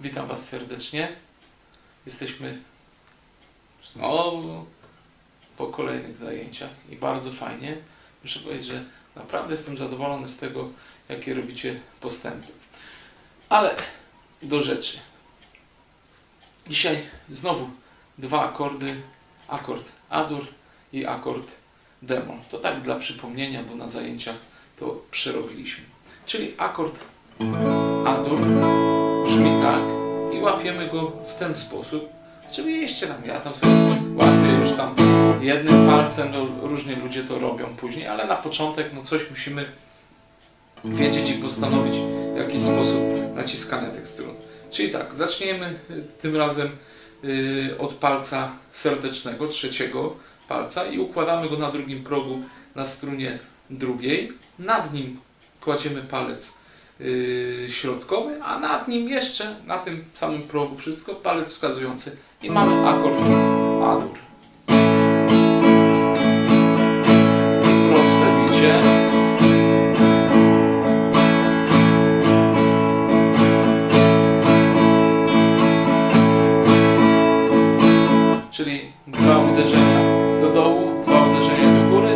Witam Was serdecznie. Jesteśmy znowu po kolejnych zajęciach i bardzo fajnie. Muszę powiedzieć, że naprawdę jestem zadowolony z tego, jakie robicie postępy. Ale do rzeczy. Dzisiaj znowu dwa akordy, akord Adur i akord Demon. To tak dla przypomnienia, bo na zajęciach to przerobiliśmy. Czyli akord Adur brzmi tak i łapiemy go w ten sposób. Oczywiście tam ja tam sobie łapię już tam jednym palcem, no różnie ludzie to robią później, ale na początek no coś musimy wiedzieć i postanowić w jaki sposób naciskania tych strun. Czyli tak, zaczniemy y, tym razem y, od palca serdecznego, trzeciego palca i układamy go na drugim progu na strunie drugiej. Nad nim kładziemy palec środkowy, a nad nim jeszcze, na tym samym progu wszystko, palec wskazujący i mamy akord Adur. Proste bicie. Czyli dwa uderzenia do dołu, dwa uderzenia do góry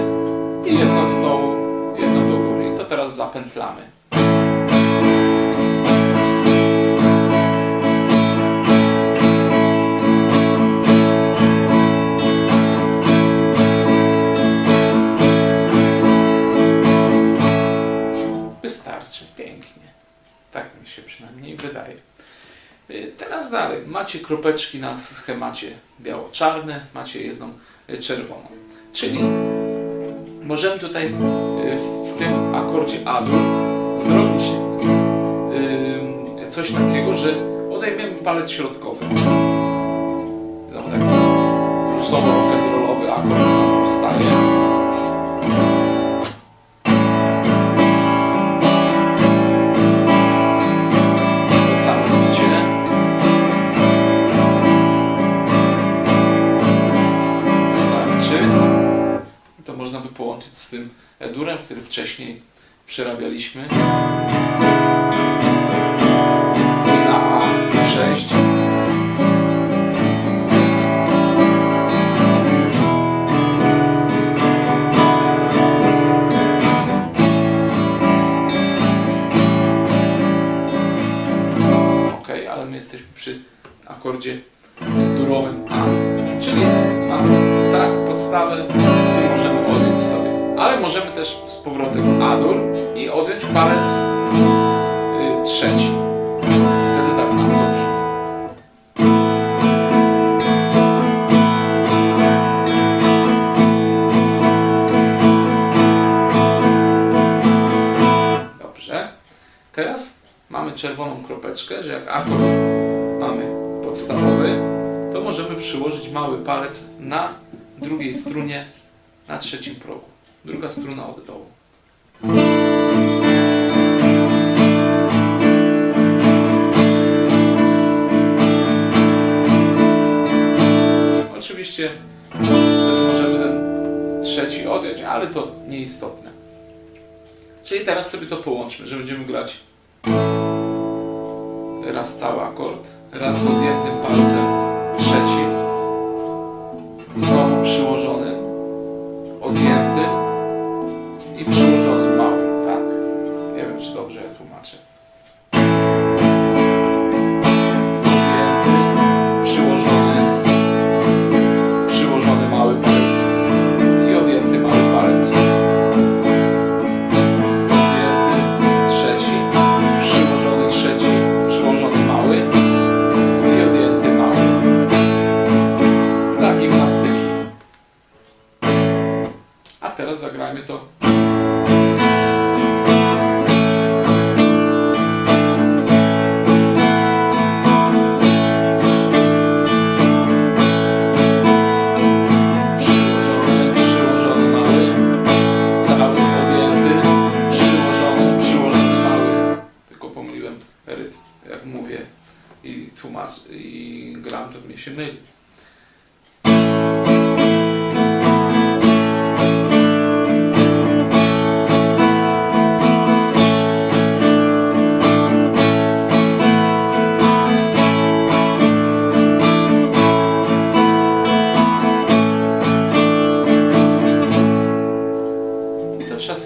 i jedno do dołu, jedno do góry. I to teraz zapętlamy. Wydaje. Y, Teraz dalej. Macie kropeczki na schemacie biało-czarne, macie jedną y, czerwoną. Czyli możemy tutaj y, w- tym akordzie Adur zrobić coś takiego, że odejmiemy palec środkowy. Znowu taki plusowo-rock'n'rollowy akord nam powstaje. Wcześniej przerabialiśmy. I na A6. Ok, ale my jesteśmy przy akordzie durowym A. Czyli mamy tak podstawę możemy też z powrotem A-dur i odjąć palec y, trzeci. Wtedy tak nam to brzmi. Dobrze. Teraz mamy czerwoną kropeczkę, że jak akord mamy podstawowy, to możemy przyłożyć mały palec na drugiej strunie na trzecim progu. Druga struna od dołu. Oczywiście możemy ten trzeci odjąć, ale to nieistotne. Czyli teraz sobie to połączmy, że będziemy grać raz cały akord, raz z odjętym palcem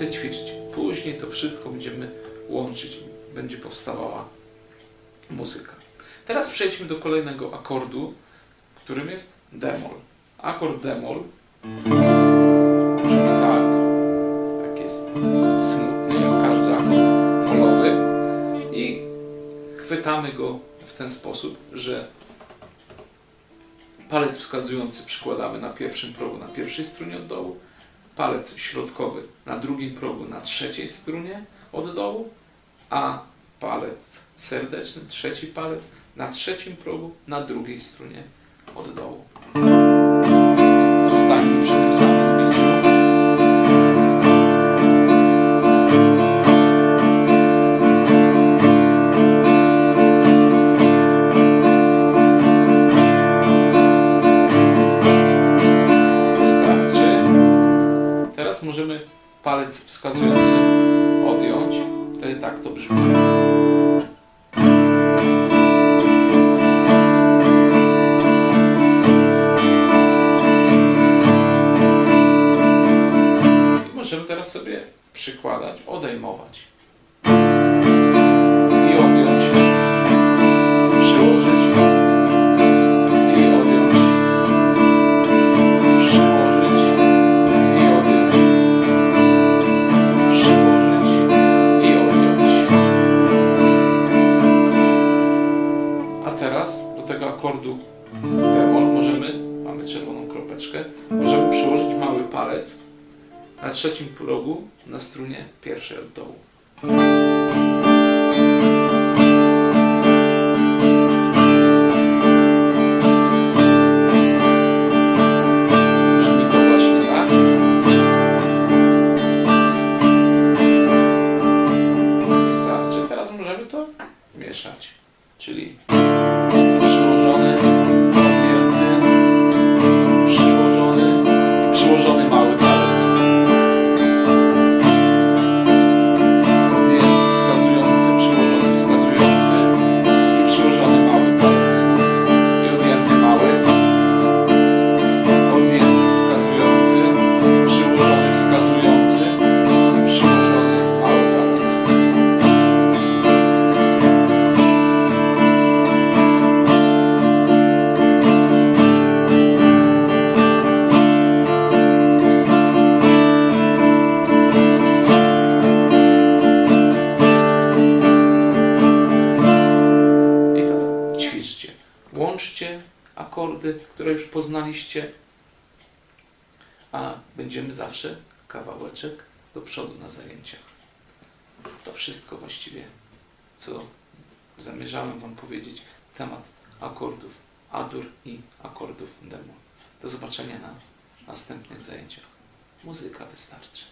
sobie ćwiczyć. Później to wszystko będziemy łączyć, będzie powstawała muzyka. Teraz przejdźmy do kolejnego akordu, którym jest demol. Akord demol brzmi tak, tak jest smutny, jak każdy akord molowy i chwytamy go w ten sposób, że palec wskazujący przykładamy na pierwszym progu, na pierwszej stronie od dołu, palec środkowy na drugim progu, na trzeciej strunie od dołu, a palec serdeczny, trzeci palec na trzecim progu, na drugiej strunie od dołu. Zostańmy przy tym samym biciu. Tak to brzmi. Na trzecim progu na strunie pierwszej od dołu. Łączcie akordy, które już poznaliście, a będziemy zawsze kawałeczek do przodu na zajęciach. To wszystko właściwie, co zamierzałem Wam powiedzieć. Temat akordów adur i akordów demo. Do zobaczenia na następnych zajęciach. Muzyka wystarczy.